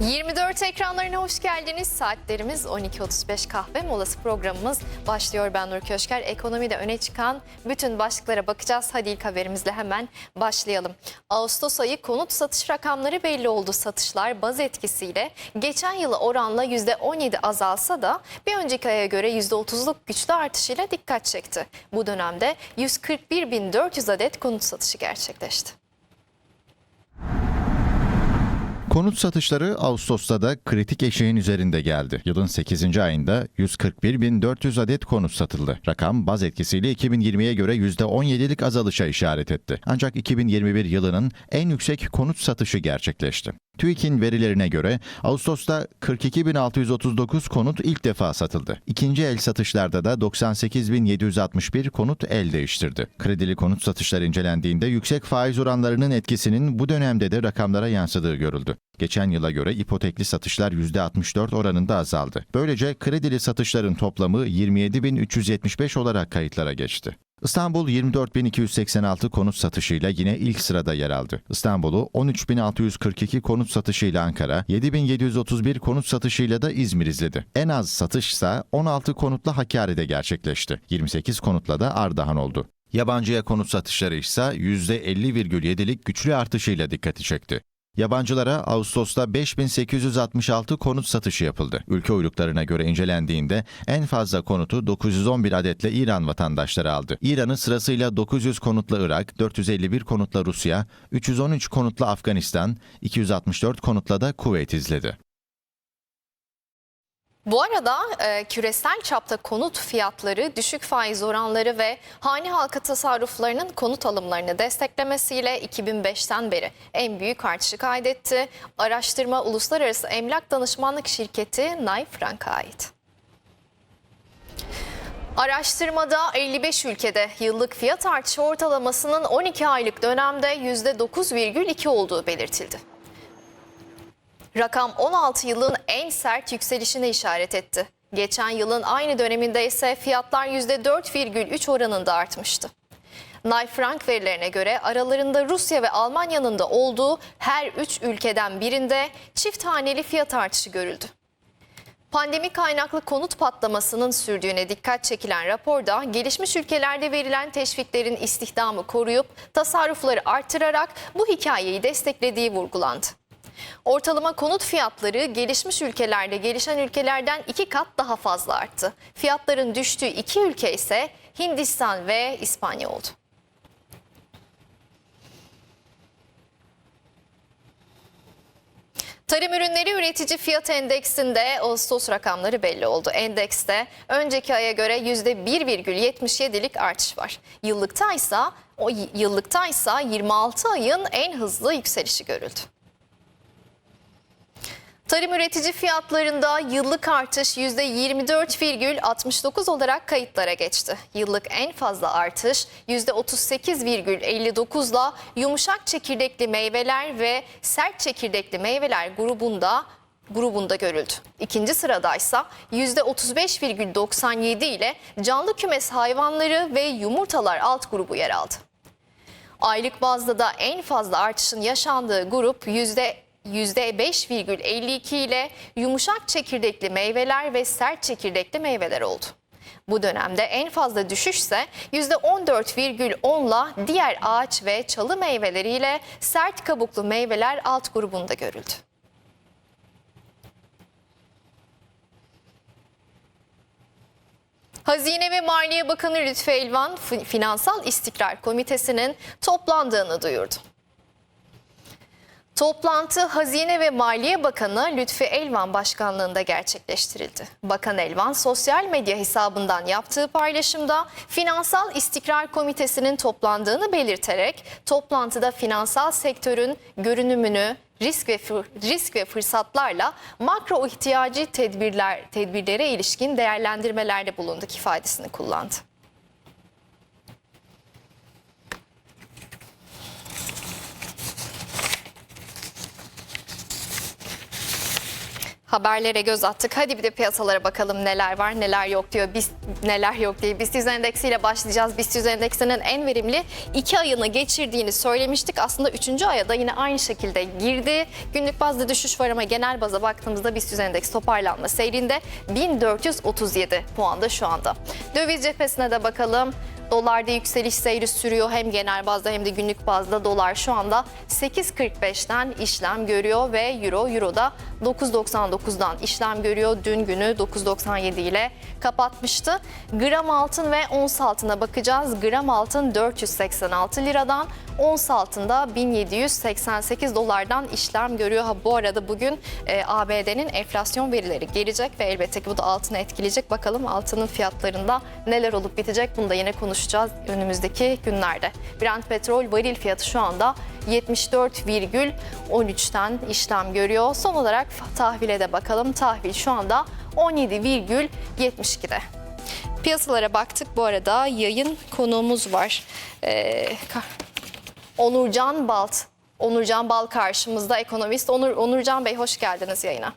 24 ekranlarına hoş geldiniz. Saatlerimiz 12.35 kahve molası programımız başlıyor. Ben Nur Köşker. Ekonomide öne çıkan bütün başlıklara bakacağız. Hadi ilk haberimizle hemen başlayalım. Ağustos ayı konut satış rakamları belli oldu. Satışlar baz etkisiyle geçen yılı oranla %17 azalsa da bir önceki aya göre %30'luk güçlü artışıyla dikkat çekti. Bu dönemde 141.400 adet konut satışı gerçekleşti. Konut satışları Ağustos'ta da kritik eşiğin üzerinde geldi. Yılın 8. ayında 141.400 adet konut satıldı. Rakam baz etkisiyle 2020'ye göre %17'lik azalışa işaret etti. Ancak 2021 yılının en yüksek konut satışı gerçekleşti. TÜİK'in verilerine göre Ağustos'ta 42.639 konut ilk defa satıldı. İkinci el satışlarda da 98.761 konut el değiştirdi. Kredili konut satışları incelendiğinde yüksek faiz oranlarının etkisinin bu dönemde de rakamlara yansıdığı görüldü. Geçen yıla göre ipotekli satışlar %64 oranında azaldı. Böylece kredili satışların toplamı 27.375 olarak kayıtlara geçti. İstanbul 24.286 konut satışıyla yine ilk sırada yer aldı. İstanbul'u 13.642 konut satışıyla Ankara, 7.731 konut satışıyla da İzmir izledi. En az satışsa 16 konutla Hakkari'de gerçekleşti. 28 konutla da Ardahan oldu. Yabancıya konut satışları ise %50,7'lik güçlü artışıyla dikkati çekti. Yabancılara Ağustos'ta 5866 konut satışı yapıldı. Ülke uyruklarına göre incelendiğinde en fazla konutu 911 adetle İran vatandaşları aldı. İran'ı sırasıyla 900 konutla Irak, 451 konutla Rusya, 313 konutla Afganistan, 264 konutla da Kuveyt izledi. Bu arada e, küresel çapta konut fiyatları, düşük faiz oranları ve hane halkı tasarruflarının konut alımlarını desteklemesiyle 2005'ten beri en büyük artışı kaydetti. Araştırma Uluslararası Emlak Danışmanlık Şirketi Knight Frank'a ait. Araştırmada 55 ülkede yıllık fiyat artışı ortalamasının 12 aylık dönemde %9,2 olduğu belirtildi. Rakam 16 yılın en sert yükselişine işaret etti. Geçen yılın aynı döneminde ise fiyatlar %4,3 oranında artmıştı. Knight Frank verilerine göre aralarında Rusya ve Almanya'nın da olduğu her 3 ülkeden birinde çift haneli fiyat artışı görüldü. Pandemi kaynaklı konut patlamasının sürdüğüne dikkat çekilen raporda gelişmiş ülkelerde verilen teşviklerin istihdamı koruyup tasarrufları artırarak bu hikayeyi desteklediği vurgulandı. Ortalama konut fiyatları gelişmiş ülkelerde gelişen ülkelerden iki kat daha fazla arttı. Fiyatların düştüğü iki ülke ise Hindistan ve İspanya oldu. Tarım ürünleri üretici fiyat endeksinde Ağustos rakamları belli oldu. Endekste önceki aya göre %1,77'lik artış var. Yıllıkta ise o yıllıkta ise 26 ayın en hızlı yükselişi görüldü. Tarım üretici fiyatlarında yıllık artış %24,69 olarak kayıtlara geçti. Yıllık en fazla artış %38,59 ile yumuşak çekirdekli meyveler ve sert çekirdekli meyveler grubunda grubunda görüldü. İkinci sıradaysa %35,97 ile canlı kümes hayvanları ve yumurtalar alt grubu yer aldı. Aylık bazda da en fazla artışın yaşandığı grup %5,52 ile yumuşak çekirdekli meyveler ve sert çekirdekli meyveler oldu. Bu dönemde en fazla düşüşse %14,10'la diğer ağaç ve çalı meyveleriyle sert kabuklu meyveler alt grubunda görüldü. Hazine ve Maliye Bakanı Lütfü Elvan Finansal İstikrar Komitesi'nin toplandığını duyurdu. Toplantı Hazine ve Maliye Bakanı Lütfi Elvan başkanlığında gerçekleştirildi. Bakan Elvan sosyal medya hesabından yaptığı paylaşımda Finansal İstikrar Komitesi'nin toplandığını belirterek toplantıda finansal sektörün görünümünü risk ve risk ve fırsatlarla makro ihtiyacı tedbirler tedbirlere ilişkin değerlendirmelerde bulunduk ifadesini kullandı. Haberlere göz attık. Hadi bir de piyasalara bakalım neler var neler yok diyor. Biz neler yok diye BIST 100 endeksiyle başlayacağız. BIST 100 endeksinin en verimli iki ayını geçirdiğini söylemiştik. Aslında üçüncü aya da yine aynı şekilde girdi. Günlük bazda düşüş var ama genel baza baktığımızda BIST 100 endeks toparlanma seyrinde 1437 puanda şu anda. Döviz cephesine de bakalım. Dolarda yükseliş seyri sürüyor hem genel bazda hem de günlük bazda dolar şu anda 8.45'ten işlem görüyor ve euro euroda 9.99'dan işlem görüyor. Dün günü 9.97 ile kapatmıştı. Gram altın ve ons altına bakacağız. Gram altın 486 liradan, ons altında 1788 dolardan işlem görüyor. Ha bu arada bugün e, ABD'nin enflasyon verileri gelecek ve elbette ki bu da altını etkileyecek. Bakalım altının fiyatlarında neler olup bitecek bunu da yine konuşacağız önümüzdeki günlerde. Brent petrol varil fiyatı şu anda 74,13'ten işlem görüyor. Son olarak tahvile de bakalım. Tahvil şu anda 17,72'de. Piyasalara baktık. Bu arada yayın konuğumuz var. Ee, Onurcan Balt. Onurcan Bal karşımızda ekonomist. Onur, Onurcan Bey hoş geldiniz yayına.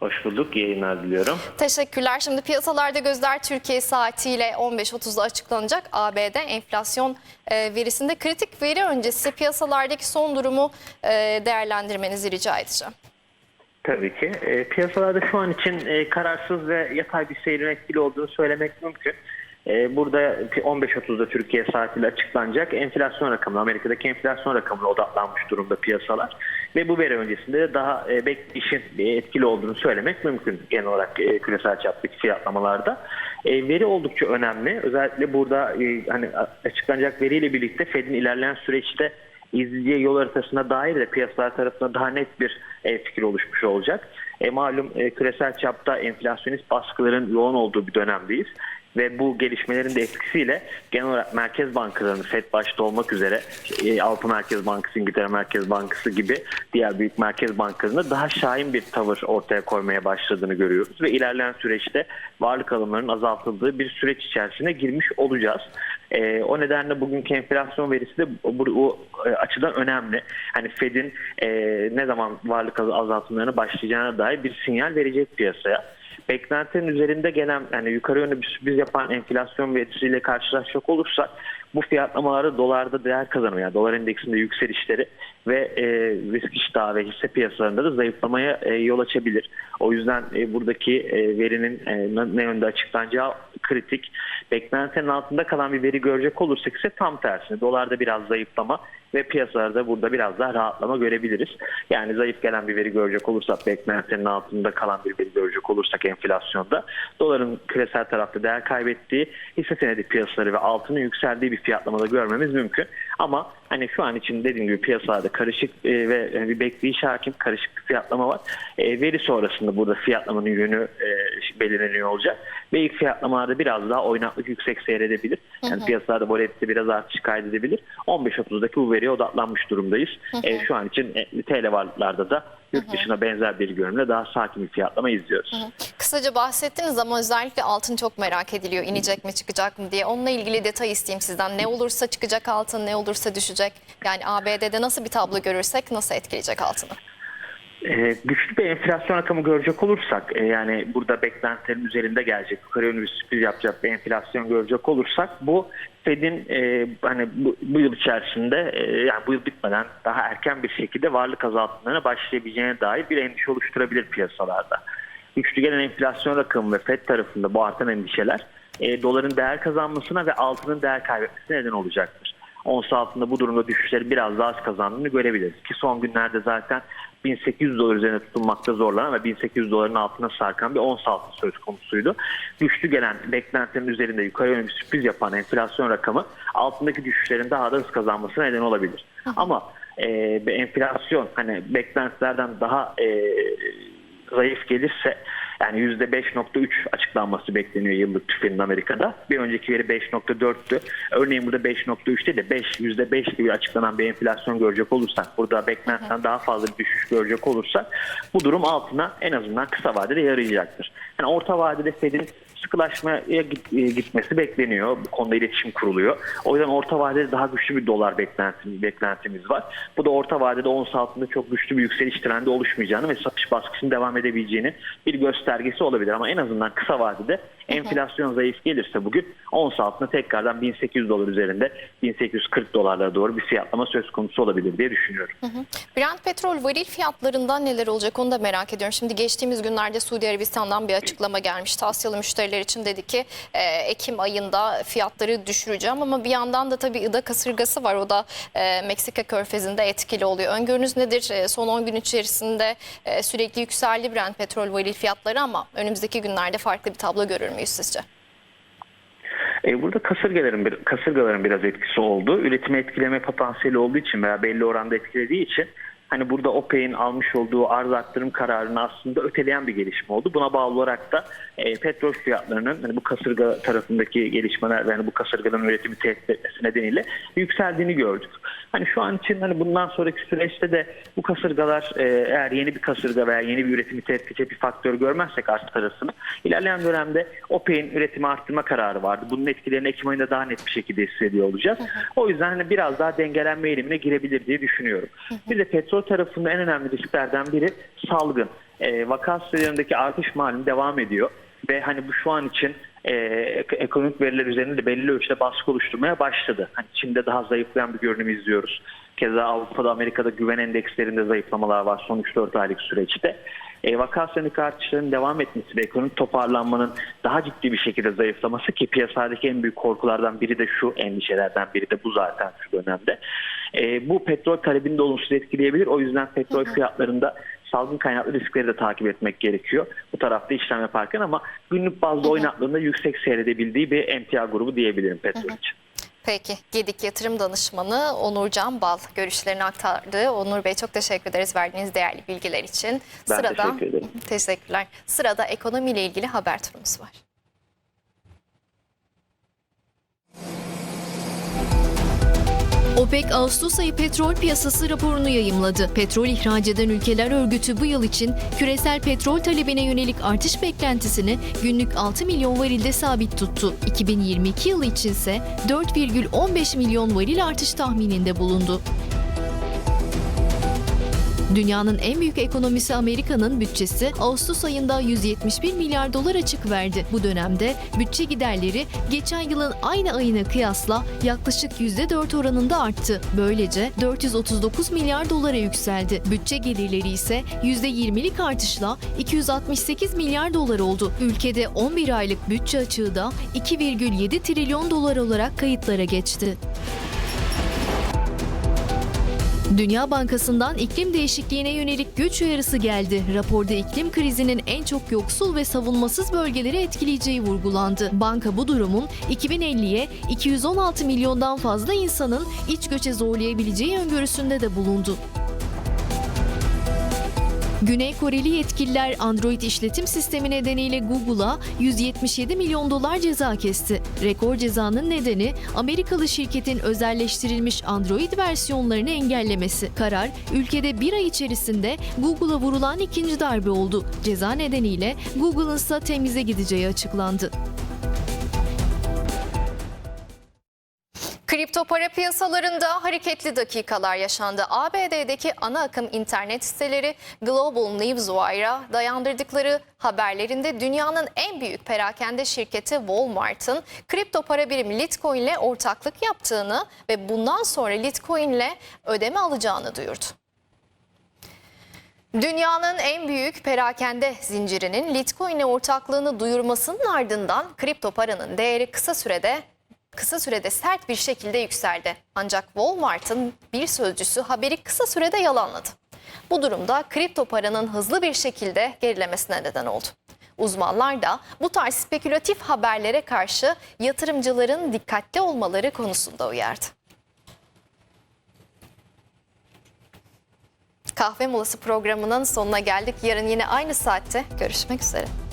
Hoş bulduk. Yayınlar diliyorum. Teşekkürler. Şimdi piyasalarda gözler Türkiye saatiyle 15.30'da açıklanacak ABD enflasyon e, verisinde kritik veri öncesi piyasalardaki son durumu e, değerlendirmenizi rica edeceğim. Tabii ki. E, piyasalarda şu an için e, kararsız ve yatay bir seyrin etkili olduğunu söylemek mümkün. E, burada 15.30'da Türkiye saatiyle açıklanacak enflasyon rakamı, Amerika'daki enflasyon rakamına odaklanmış durumda piyasalar. Ve bu veri öncesinde de daha e, bekleyişin e, etkili olduğunu söylemek mümkün genel olarak e, küresel çaptaki fiyatlamalarda. E, veri oldukça önemli. Özellikle burada e, hani açıklanacak veriyle birlikte Fed'in ilerleyen süreçte izleyeceği yol haritasına dair de piyasalar tarafından daha net bir e, fikir oluşmuş olacak. E, malum e, küresel çapta enflasyonist baskıların yoğun olduğu bir dönemdeyiz. Ve bu gelişmelerin de etkisiyle genel olarak merkez bankalarının FED başta olmak üzere e, Avrupa Merkez Bankası, İngiltere Merkez Bankası gibi diğer büyük merkez bankalarında daha şahin bir tavır ortaya koymaya başladığını görüyoruz. Ve ilerleyen süreçte varlık alımlarının azaltıldığı bir süreç içerisine girmiş olacağız. E, o nedenle bugünkü enflasyon verisi de bu, bu e, açıdan önemli. Hani Fed'in e, ne zaman varlık azaltımlarına başlayacağına dair bir sinyal verecek piyasaya. Beklentinin üzerinde gelen yani yukarı yönlü bir sürpriz yapan enflasyon verisiyle karşılaşacak olursak bu fiyatlamalarda dolarda değer kazanıyor. Yani dolar endeksinde yükselişleri ve e, risk iştahı ve hisse piyasalarında da zayıflamaya e, yol açabilir. O yüzden e, buradaki e, verinin e, ne yönde açıklanacağı kritik. Beklentinin altında kalan bir veri görecek olursak ise tam tersine dolarda biraz zayıflama ve piyasalarda burada biraz daha rahatlama görebiliriz. Yani zayıf gelen bir veri görecek olursak beklentinin altında kalan bir veri görecek olursak enflasyonda doların küresel tarafta değer kaybettiği hisse senedi piyasaları ve altının yükseldiği bir fiyatlamada görmemiz mümkün. Ama hani şu an için dediğim gibi piyasalarda karışık e, ve yani bir bekleyiş hakim karışık bir fiyatlama var. E, veri sonrasında burada fiyatlamanın yönü e, belirleniyor olacak. Ve ilk fiyatlamalarda biraz daha oynaklık yüksek seyredebilir. Yani piyasalarda volatilite biraz artış kaydedebilir. 15.30'daki bu veriye odaklanmış durumdayız. E, şu an için e, TL varlıklarda da yurt dışına benzer bir görünümle daha sakin bir fiyatlama izliyoruz. Kısaca bahsettiniz ama özellikle altın çok merak ediliyor. İnecek mi çıkacak mı diye. Onunla ilgili detay isteyeyim sizden. Ne olursa çıkacak altın, ne olursa düşecek. Yani ABD'de nasıl bir tablo görürsek nasıl etkileyecek altını? Ee, güçlü bir enflasyon rakamı görecek olursak e, yani burada beklentilerin üzerinde gelecek yukarı yönlü bir sürpriz yapacak bir enflasyon görecek olursak bu Fed'in e, hani bu, bu yıl içerisinde e, yani bu yıl bitmeden daha erken bir şekilde varlık azaltımlarına başlayabileceğine dair bir endişe oluşturabilir piyasalarda. Güçlü gelen enflasyon rakamı ve Fed tarafında bu artan endişeler e, doların değer kazanmasına ve altının değer kaybetmesine neden olacaktır. Ons altında bu durumda düşüşleri biraz daha az kazandığını görebiliriz. Ki son günlerde zaten 1800 dolar üzerine tutunmakta zorlanan ve 1800 doların altına sarkan bir ons altın söz konusuydu. Güçlü gelen beklentinin üzerinde yukarı yönlü sürpriz yapan enflasyon rakamı altındaki düşüşlerin daha da hız kazanmasına neden olabilir. Ama e, bir enflasyon hani beklentilerden daha e, zayıf gelirse yani %5.3 açıklanması bekleniyor yıllık tüfenin Amerika'da. Bir önceki veri 5.4'tü. Örneğin burada 5.3 değil de 5, %5 gibi açıklanan bir enflasyon görecek olursak, burada beklentiden daha fazla bir düşüş görecek olursak bu durum altına en azından kısa vadede yarayacaktır. Yani orta vadede Fed'in sıkılaşmaya e, gitmesi bekleniyor. Bu konuda iletişim kuruluyor. O yüzden orta vadede daha güçlü bir dolar beklentimiz, beklentimiz var. Bu da orta vadede ons altında çok güçlü bir yükseliş trendi oluşmayacağını ve satış baskısının devam edebileceğinin bir göstergesi olabilir. Ama en azından kısa vadede enflasyon zayıf gelirse bugün ons altında tekrardan 1800 dolar üzerinde 1840 dolarlara doğru bir fiyatlama söz konusu olabilir diye düşünüyorum. Brent petrol varil fiyatlarında neler olacak onu da merak ediyorum. Şimdi geçtiğimiz günlerde Suudi Arabistan'dan bir açıklama gelmişti. Asyalı müşteriler için dedi ki e, Ekim ayında fiyatları düşüreceğim ama bir yandan da tabii ıda kasırgası var. O da e, Meksika körfezinde etkili oluyor. Öngörünüz nedir? E, son 10 gün içerisinde e, sürekli yükseldi Brent petrol varil fiyatları ama önümüzdeki günlerde farklı bir tablo görür müyüz sizce? E, burada kasırgaların kasırgaların biraz etkisi oldu. Üretimi etkileme potansiyeli olduğu için veya belli oranda etkilediği için hani burada OPEC'in almış olduğu arz arttırım kararını aslında öteleyen bir gelişme oldu. Buna bağlı olarak da e, petrol fiyatlarının hani bu kasırga tarafındaki gelişmeler ve hani bu kasırganın üretimi tehdit etmesi nedeniyle yükseldiğini gördük. Hani şu an için hani bundan sonraki süreçte de bu kasırgalar e, eğer yeni bir kasırga veya yeni bir üretimi tehdit edecek bir faktör görmezsek arz tarafını ilerleyen dönemde OPEC'in üretimi arttırma kararı vardı. Bunun etkilerini Ekim ayında daha net bir şekilde hissediyor olacağız. O yüzden hani biraz daha dengelenme eğilimine girebilir diye düşünüyorum. Bir de petrol tarafında en önemli risklerden biri salgın. E, vaka sayılarındaki artış malum devam ediyor ve hani bu şu an için e, ek- ekonomik veriler üzerinde de belli ölçüde baskı oluşturmaya başladı. Hani Çin'de daha zayıflayan bir görünüm izliyoruz. Keza Avrupa'da, Amerika'da güven endekslerinde zayıflamalar var son 3-4 aylık süreçte. E, vaka sayıındaki artışların devam etmesi ve ekonomik toparlanmanın daha ciddi bir şekilde zayıflaması ki piyasadaki en büyük korkulardan biri de şu endişelerden biri de bu zaten şu dönemde. E, bu petrol talebini de olumsuz etkileyebilir. O yüzden petrol fiyatlarında salgın kaynaklı riskleri de takip etmek gerekiyor. Bu tarafta işlem yaparken ama günlük bazda oynaklığında yüksek seyredebildiği bir emtia grubu diyebilirim petrol için. Peki Gedik Yatırım Danışmanı Onur Can Bal görüşlerini aktardı. Onur Bey çok teşekkür ederiz verdiğiniz değerli bilgiler için. Ben teşekkür ederim. Teşekkürler. Sırada ekonomiyle ilgili haber turumuz var. OPEC Ağustos ayı petrol piyasası raporunu yayımladı. Petrol ihraç eden ülkeler örgütü bu yıl için küresel petrol talebine yönelik artış beklentisini günlük 6 milyon varilde sabit tuttu. 2022 yılı içinse 4,15 milyon varil artış tahmininde bulundu. Dünyanın en büyük ekonomisi Amerika'nın bütçesi Ağustos ayında 171 milyar dolar açık verdi. Bu dönemde bütçe giderleri geçen yılın aynı ayına kıyasla yaklaşık %4 oranında arttı. Böylece 439 milyar dolara yükseldi. Bütçe gelirleri ise %20'lik artışla 268 milyar dolar oldu. Ülkede 11 aylık bütçe açığı da 2,7 trilyon dolar olarak kayıtlara geçti. Dünya Bankası'ndan iklim değişikliğine yönelik güç uyarısı geldi. Raporda iklim krizinin en çok yoksul ve savunmasız bölgeleri etkileyeceği vurgulandı. Banka bu durumun 2050'ye 216 milyondan fazla insanın iç göçe zorlayabileceği öngörüsünde de bulundu. Güney Koreli yetkililer Android işletim sistemi nedeniyle Google'a 177 milyon dolar ceza kesti. Rekor cezanın nedeni Amerikalı şirketin özelleştirilmiş Android versiyonlarını engellemesi. Karar ülkede bir ay içerisinde Google'a vurulan ikinci darbe oldu. Ceza nedeniyle Google'ın ise temize gideceği açıklandı. Kripto para piyasalarında hareketli dakikalar yaşandı. ABD'deki ana akım internet siteleri Global Newswire'a dayandırdıkları haberlerinde dünyanın en büyük perakende şirketi Walmart'ın kripto para birimi Litecoin ile ortaklık yaptığını ve bundan sonra Litecoin ile ödeme alacağını duyurdu. Dünyanın en büyük perakende zincirinin Litecoin'e ortaklığını duyurmasının ardından kripto paranın değeri kısa sürede kısa sürede sert bir şekilde yükseldi. Ancak Walmart'ın bir sözcüsü haberi kısa sürede yalanladı. Bu durumda kripto paranın hızlı bir şekilde gerilemesine neden oldu. Uzmanlar da bu tarz spekülatif haberlere karşı yatırımcıların dikkatli olmaları konusunda uyardı. Kahve molası programının sonuna geldik. Yarın yine aynı saatte görüşmek üzere.